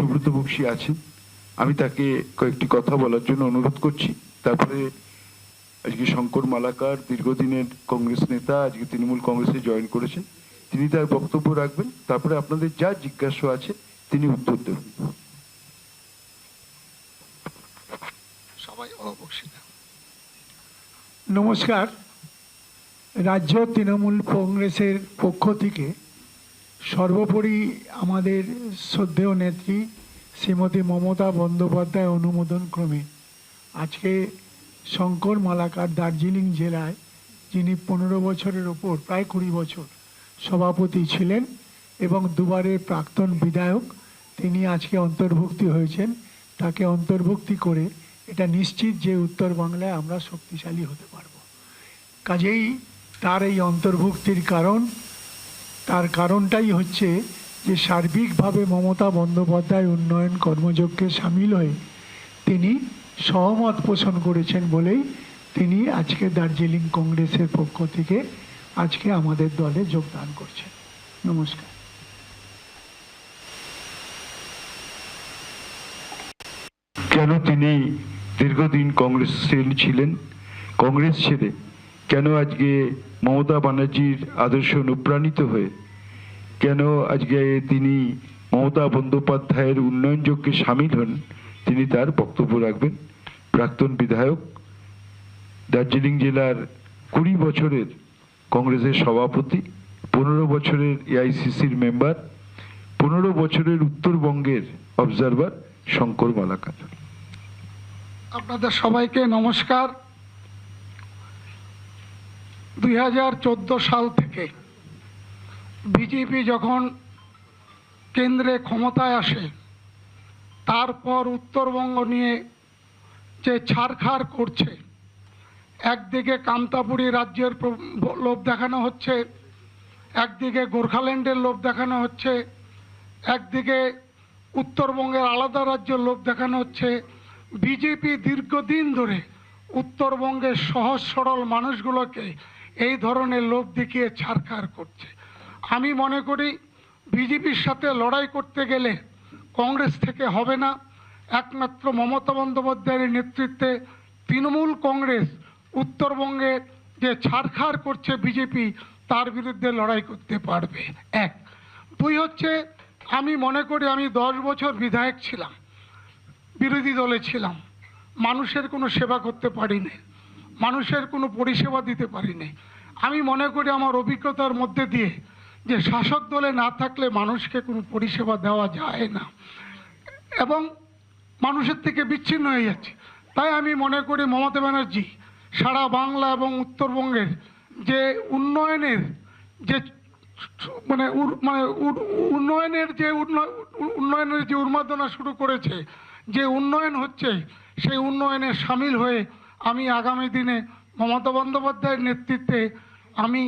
সুব্রত বক্সী আছেন। আমি তাকে কয়েকটি কথা বলার জন্য অনুরোধ করছি। তারপরে আজকে শঙ্কর মালাকার দীর্ঘদিনের কংগ্রেস নেতা আজকে তৃণমূল কংগ্রেসে জয়েন করেছেন। তিনি তার বক্তব্য রাখবেন। তারপরে আপনাদের যা জিজ্ঞাসা আছে তিনি উত্তর দেবেন। সবাই নমস্কার। রাজ্য তৃণমূল কংগ্রেসের পক্ষ থেকে সর্বোপরি আমাদের শ্রদ্ধেয় নেত্রী শ্রীমতী মমতা বন্দ্যোপাধ্যায় অনুমোদন ক্রমে। আজকে শঙ্কর মালাকার দার্জিলিং জেলায়, যিনি পনেরো বছরের ওপর, প্রায় কুড়ি বছর সভাপতি ছিলেন এবং দুবারের প্রাক্তন বিধায়ক, তিনি আজকে অন্তর্ভুক্তি হয়েছেন। তাকে অন্তর্ভুক্তি করে এটা নিশ্চিত যে উত্তর বাংলায় আমরা শক্তিশালী হতে পারব। কাজেই তার এই অন্তর্ভুক্তির কারণ তার কারণটাই হচ্ছে যে সার্বিকভাবে মমতা বন্দ্যোপাধ্যায় উন্নয়ন কর্মযজ্ঞে সামিল হয়ে তিনি সহমত পোষণ করেছেন বলেই তিনি আজকে দার্জিলিং কংগ্রেসের পক্ষ থেকে আজকে আমাদের দলে যোগদান করছেন। নমস্কার। কেন তিনি দীর্ঘদিন কংগ্রেস ছিলেন? কংগ্রেস ছেড়ে কেন আজকে মমতা ব্যানার্জির আদর্শ অনুপ্রাণিত হয়ে? কেন আজকে তিনি মমতা বন্দ্যোপাধ্যায়ের উন্নয়ন যজ্ঞে সামিল হন? তিনি তার বক্তব্য রাখবেন। প্রাক্তন বিধায়ক, দার্জিলিং জেলার কুড়ি বছরের কংগ্রেসের সভাপতি, পনেরো বছরের এআইসিসির মেম্বার, পনেরো বছরের উত্তরবঙ্গের অবজারভার শঙ্কর মালাকার। আপনাদের সবাইকে নমস্কার। দুই হাজার চোদ্দ সাল থেকে বিজেপি যখন কেন্দ্রে ক্ষমতায় আসে, তারপর উত্তরবঙ্গ নিয়ে যে ছাড়খাড় করছে, একদিকে কামতাপুরি রাজ্যের লোভ দেখানো হচ্ছে, একদিকে গোর্খাল্যান্ডের লোভ দেখানো হচ্ছে, একদিকে উত্তরবঙ্গের আলাদা রাজ্যের লোভ দেখানো হচ্ছে, বিজেপি দীর্ঘদিন ধরে উত্তরবঙ্গের সহজ সরল মানুষগুলোকে এই ধরনের লোভ দেখিয়ে ছাড়খাড় করছে। আমি মনে করি, বিজেপির সাথে লড়াই করতে গেলে কংগ্রেস থেকে হবে না। একমাত্র মমতা বন্দ্যোপাধ্যায়ের নেতৃত্বে তৃণমূল কংগ্রেস উত্তরবঙ্গে যে ছাড়খাড় করছে বিজেপি, তার বিরুদ্ধে লড়াই করতে পারবে। এক। দুই হচ্ছে, আমি মনে করি আমি দশ বছর বিধায়ক ছিলাম, বিরোধী দলে ছিলাম। মানুষের কোনো সেবা করতে পারিনি। মানুষের কোনো পরিষেবা দিতে পারিনি। আমি মনে করি আমার অভিজ্ঞতার মধ্যে দিয়ে যে শাসক দলে না থাকলে মানুষকে কোনো পরিষেবা দেওয়া যায় না। এবং মানুষের থেকে বিচ্ছিন্ন হয়ে যাচ্ছে। তাই আমি মনে করি মমতা ব্যানার্জি সারা বাংলা এবং উত্তরবঙ্গের যে উন্নয়নের যে মানে মানে উন্নয়নের যে উন্ন- উন্নয়নের যে উন্মাদনা শুরু করেছে, যে উন্নয়ন হচ্ছে সেই উন্নয়নে সামিল হয়ে আমি আগামী দিনে মমতা বন্দ্যোপাধ্যায়ের নেতৃত্বে আমি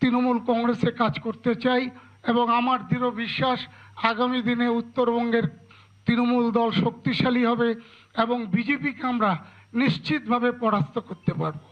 তৃণমূল কংগ্রেসে কাজ করতে চাই এবং আমার দৃঢ় বিশ্বাস আগামী দিনে উত্তরবঙ্গের তৃণমূল দল শক্তিশালী হবে এবং বিজেপিকে আমরা নিশ্চিতভাবে পরাস্ত করতে পারব।